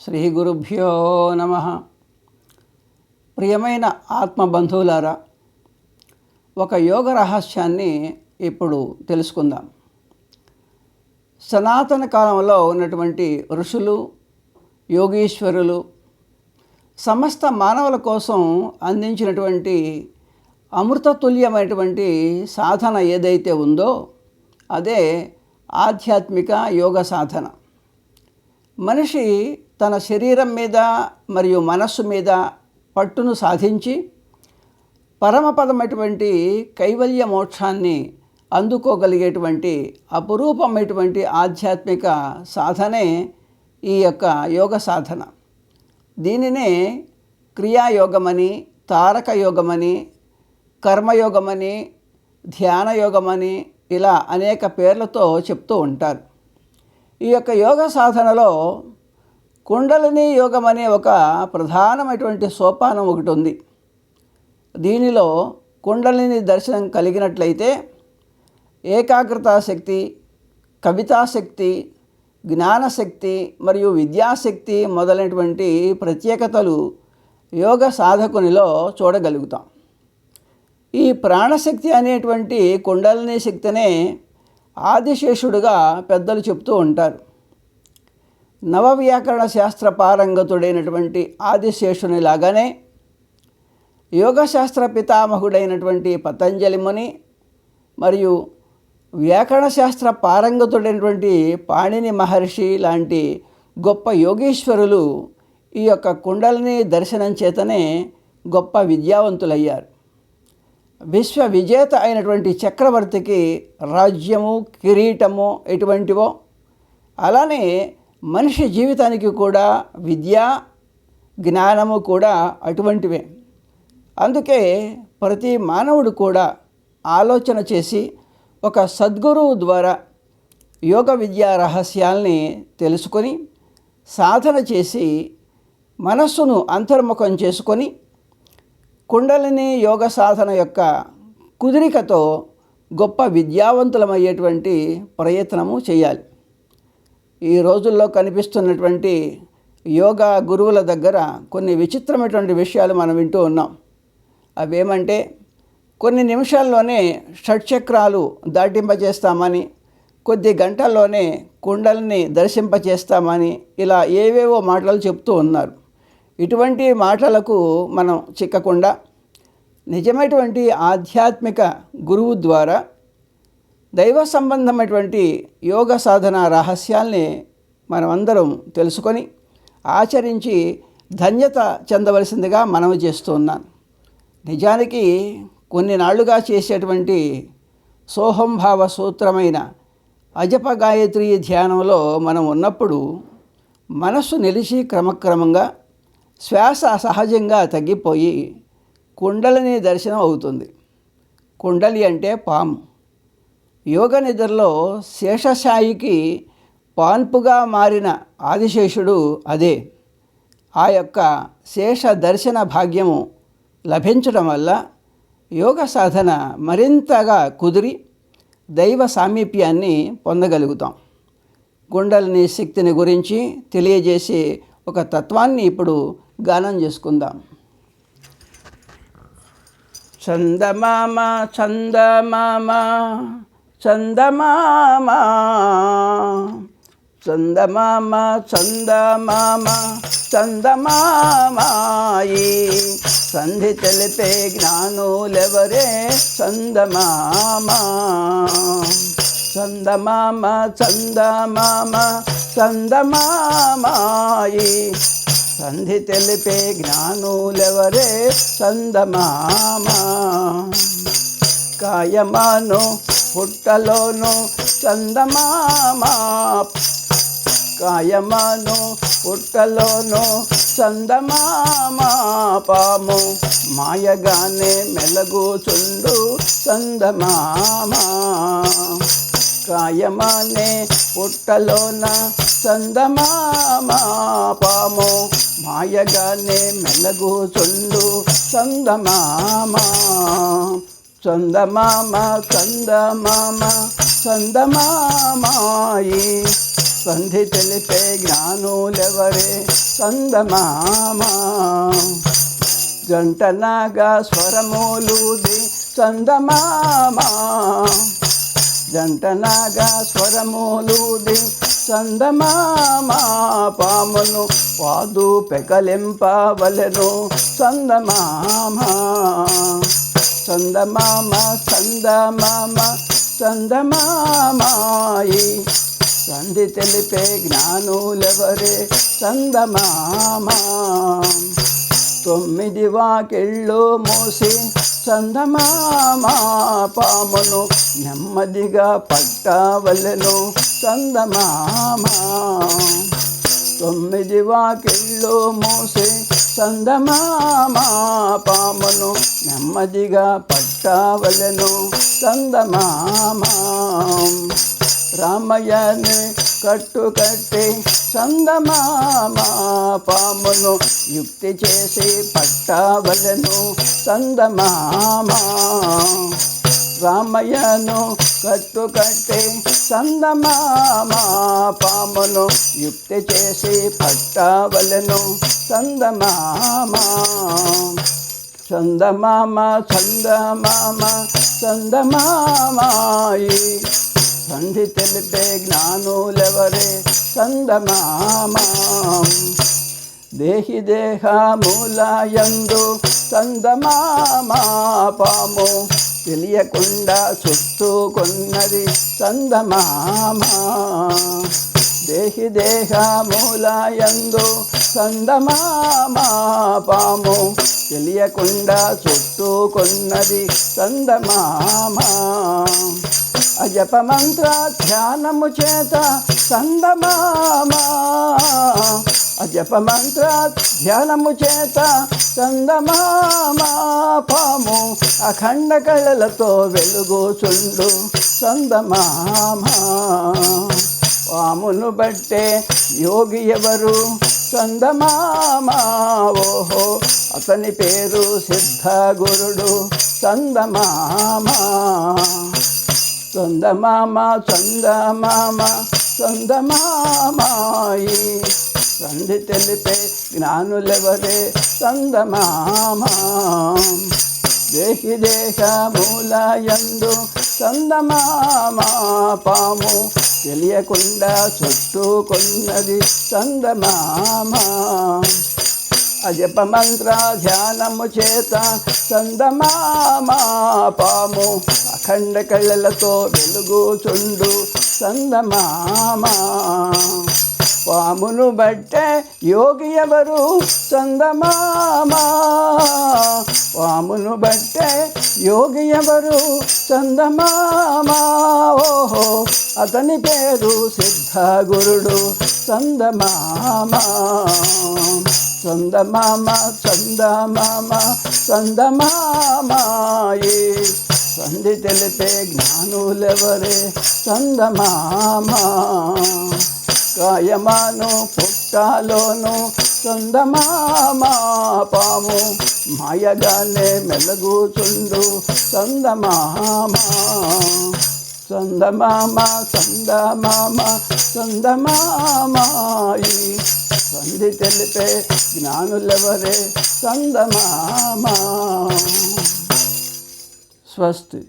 శ్రీ గురుభ్యో నమ. ప్రియమైన ఆత్మబంధువులారా ఒక యోగ రహస్యాన్ని ఇప్పుడు తెలుసుకుందాం. సనాతన కాలంలో ఉన్నటువంటి ఋషులు యోగీశ్వరులు సమస్త మానవుల కోసం అందించినటువంటి అమృతతుల్యమైనటువంటి సాధన ఏదైతే ఉందో అదే ఆధ్యాత్మిక యోగ సాధన. మనిషి తన శరీరం మీద మరియు మనస్సు మీద పట్టును సాధించి పరమపదమైనటువంటి కైవల్య మోక్షాన్ని అందుకోగలిగేటువంటి అపురూపమైనటువంటి ఆధ్యాత్మిక సాధనే ఈ యొక్క యోగ సాధన. దీనినే క్రియాయోగమని తారక యోగమని కర్మయోగమని ధ్యానయోగమని ఇలా అనేక పేర్లతో చెప్తూ ఉంటారు. ఈ యొక్క యోగ సాధనలో కుండలిని యోగం అనే ఒక ప్రధానమైనటువంటి సోపానం ఒకటి ఉంది దీనిలో కుండలిని దర్శనం కలిగినట్లయితే ఏకాగ్రతా శక్తి కవితాశక్తి జ్ఞానశక్తి మరియు విద్యాశక్తి మొదలైనటువంటి ప్రత్యేకతలు యోగ సాధకునిలో చూడగలుగుతాం. ఈ ప్రాణశక్తి అనేటువంటి కుండలిని శక్తినే ఆదిశేషుడుగా పెద్దలు చెప్తూ ఉంటారు. నవవ్యాకరణ శాస్త్ర పారంగతుడైనటువంటి ఆదిశేషుని లాగానే యోగశాస్త్ర పితామహుడైనటువంటి పతంజలి ముని మరియు వ్యాకరణ శాస్త్ర పారంగతుడైనటువంటి పాణిని మహర్షి లాంటి గొప్ప యోగీశ్వరులు ఈ యొక్క కుండలిని దర్శనం చేతనే గొప్ప విద్యావంతులయ్యారు. విశ్వ విజేత అయినటువంటి చక్రవర్తికి రాజ్యము కిరీటము ఎటువంటివో అలానే మనిషి జీవితానికి కూడా విద్య జ్ఞానము కూడా అటువంటివే. అందుకే ప్రతి మానవుడు కూడా ఆలోచన చేసి ఒక సద్గురువు ద్వారా యోగ విద్యా రహస్యాల్ని తెలుసుకొని సాధన చేసి మనస్సును అంతర్ముఖం చేసుకొని కుండలిని యోగ సాధన యొక్క కుదిరికతో గొప్ప విద్యావంతులమయ్యేటువంటి ప్రయత్నము చేయాలి. ఈ రోజుల్లో కనిపిస్తున్నటువంటి యోగా గురువుల దగ్గర కొన్ని విచిత్రమైనటువంటి విషయాలు మనం వింటూ ఉన్నాం. అవేమంటే కొన్ని నిమిషాల్లోనే షట్చక్రాలు దాటింపజేస్తామని కొద్ది గంటల్లోనే కుండల్ని దర్శింపచేస్తామని ఇలా ఏవేవో మాటలు చెప్తూ ఉన్నారు. ఇటువంటి మాటలకు మనం చిక్కకుండా నిజమైనటువంటి ఆధ్యాత్మిక గురువు ద్వారా దైవ సంబంధమైనటువంటి యోగ సాధన రహస్యాల్ని మనమందరం తెలుసుకొని ఆచరించి ధన్యత చెందవలసిందిగా మనవి చేస్తూ ఉన్నాను. నిజానికి కొన్ని నాళ్ళుగా చేసేటువంటి సోహంభావ సూత్రమైన అజప గాయత్రి ధ్యానంలో మనం ఉన్నప్పుడు మనస్సు నిలిచి క్రమక్రమంగా శ్వాస సహజంగా తగ్గిపోయి కుండలిని దర్శనం అవుతుంది. కుండలి అంటే పాము. యోగ నిద్రలో శేషశాయికి పాన్పుగా మారిన ఆదిశేషుడు అదే. ఆ యొక్క శేష దర్శన భాగ్యము లభించడం వల్ల యోగ సాధన మరింతగా కుదిరి దైవ సామీప్యాన్ని పొందగలుగుతాం. కుండలిని శక్తిని గురించి తెలియజేసే ఒక తత్వాన్ని ఇప్పుడు గానం చేసుకుందాం. చందమామ చందమామ చందమామ చందమామ చందమామ చందమామాయి. సంధి తెలిపే జ్ఞానులెవరే చందమామ? చందమామ చందమామ చందమామాయి. సంధి తెలిపే జ్ఞానులెవరే? చందమామ కాయమాను పుట్టలోను చందమామ కాయమాను పుట్టలోను చందమామ పాము మాయగానే మెలగుచుండు చందమామ కాయమానే పుట్టలోన చందమామ పాము మాయగానే మెలగుచుండు చందమామ చందమామ చందమామ చందమామాయి సంధి తెలిపే జ్ఞానులెవరే చందమామా జంటనాగా స్వరములుది చందమామా జంటనాగా స్వరములుది చందమామా పామును వాదు పెకలింపవలను చందమామా చందమామ చందమామ చందమామాయి సంధి తెలిపే జ్ఞానులెవరే? చందమామా తొమ్మిది వాకిళ్ళు మూసి చందమామా పామును నెమ్మదిగా పట్టవలను. చందమామా. తొమ్మిది వాకిళ్ళు మూసి చందమామా. పామును నెమ్మదిగా పట్టావలను చందమామా. రామయ్యని కట్టు కట్టి చందమామా. పామును యుక్తి చేసి పట్టవలెను చందమామా. రామయ్యను కట్టు కట్టి చందమామా పామును యుక్తి చేసి పట్టవలను. చందమామా చందమామ చందమామ చందమామాయి సంధి తెలిపే జ్ఞానులెవరే? చందమామా దేహి దేహ మూలయందు చందమామా పాము తెలియకుండా చుట్టుకున్నది చందమామా. దేహి దేహ మూలాయందు చందమామా పాము. తెలియకుండా చుట్టుకున్నది చందమామా. అజప మంత్ర ధ్యానము చేత చందమామా. అజప మంత్ర ధ్యానము చేత చందమామాపము అఖండ కళలతో వెలుగుచుండు. చందమామా పామును బట్టే యోగి ఎవరు? చందమామా ఓహో అతని పేరు సిద్ధ గురుడు చందమామా చందమామ చందమామ చందమామాయి సంధి తెలిపే జ్ఞానులెవరే? చందమామా దేహి దేహ మూలయందు సందమామా పాము. తెలియకుండా చుట్టుకున్నది సందమామా. అజప మంత్ర ధ్యానము చేత సందమామా పాము. అఖండ కళ్ళలతో వెలుగుచుండు సందమామా. పామును బట్టే యోగి ఎవరు చందమామా. పామును బట్టే యోగి ఎవరు చందమామా. ఓహో అతని పేరు సిద్ధ గురుడు చందమామా చందమామ చందమామ. చందమామాయి సంధి తెలిపే జ్ఞానులెవరే? చందమామా. కాయమాను పుట్టాలోను చందమామా పాము. మాయగానే మెలగుచుండు చందమామా. చందమామ చందమామ చందమామాయి సంధి తెలిపే జ్ఞానులెవరే చందమామా? స్వస్తి.